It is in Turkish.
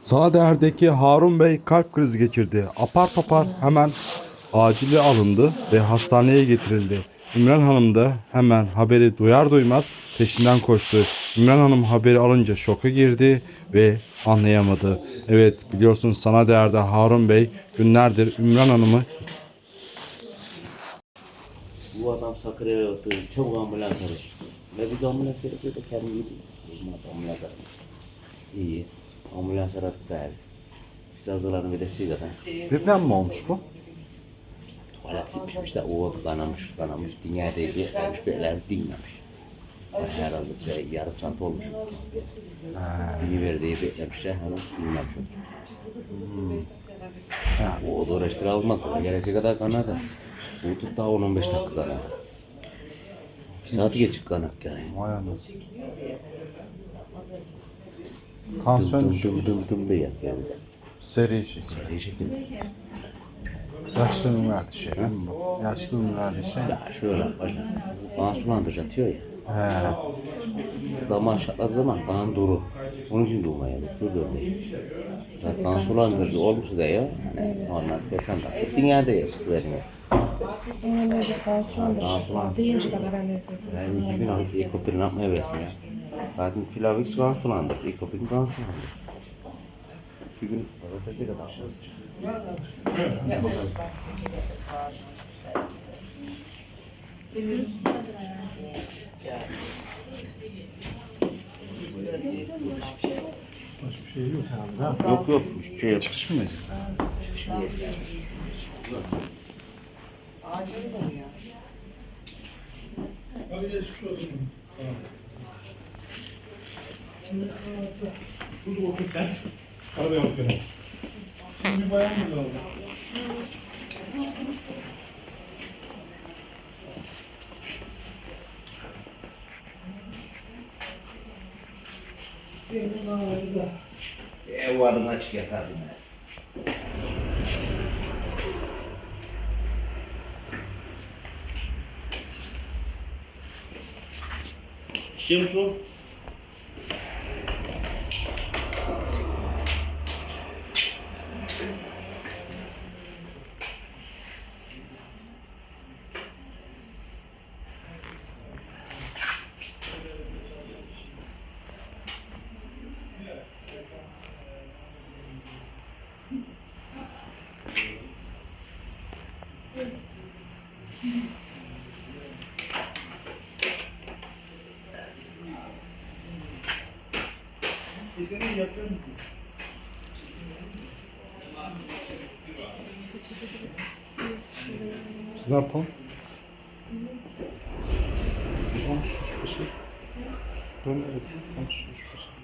Sanader'deki Harun Bey kalp krizi geçirdi. Apar topar hemen acile alındı ve hastaneye getirildi. İmran Hanım da hemen haberi duyar duymaz peşinden koştu. İmran Hanım haberi alınca şoka girdi ve anlayamadı. Evet biliyorsunuz Sanader'de Harun Bey günlerdir İmran Hanım'ı Bu adam Sakarya'ya yattı. Çabuk ambulans araş. Ve biz ambulans gelecek de kendim gideyim. Olmaz ambulans aradım. İyi. Ambulans aradık gayet. Biz hazırlanın bir de sigara. birden mi olmuş bu? Tuvalet gitmişmiş de o kanamış kanamış. Dünyada beklemiş bekler dinlemiş. Herhalde bir yarım saat olmuş. Dini verdiği beklemişler. Hanım dinlemiş. O da uğraştır almak. Gelesi kadar kanadı. Bu tut daha 10-15 dakika kanadı. Bir saat geçik kanak yani. Vay anasını. Tansiyon dım düşük. dım dım dım diye yani. Seri şey. Seri şekilde. Yaşlılığın verdiği şey değil mi bu? Verdiği şey. Ya şöyle başla. Sulandırıcı atıyor ya. He. Damar şatladığı zaman kan durur. Onun için durma yani. Dur dur değil. Zaten kan sulandırıcı olmuş da ya. Hani onlar 5-10 dakika. Dünyada ya sık vermiyor. Öyle garsondur. Garsonlar. Deyince kadar de Yani iki gün alıp ekopini yapmaya versin ya. Zaten pilav hiç kan sulandır. Ekopini kan sulandır. İki gün pazartesi kadar. Başka şey yok herhalde. Yok yok şey yok. Çıkış mı mecbur? Burada otur sen. Arabaya bakıyorum. Şimdi bir bayan mı lazım? Ev varını açık yatarsın. İçiyor Biz ne yapalım? Konuşmuş bir şey. Dön evet, konuşmuş bir şey.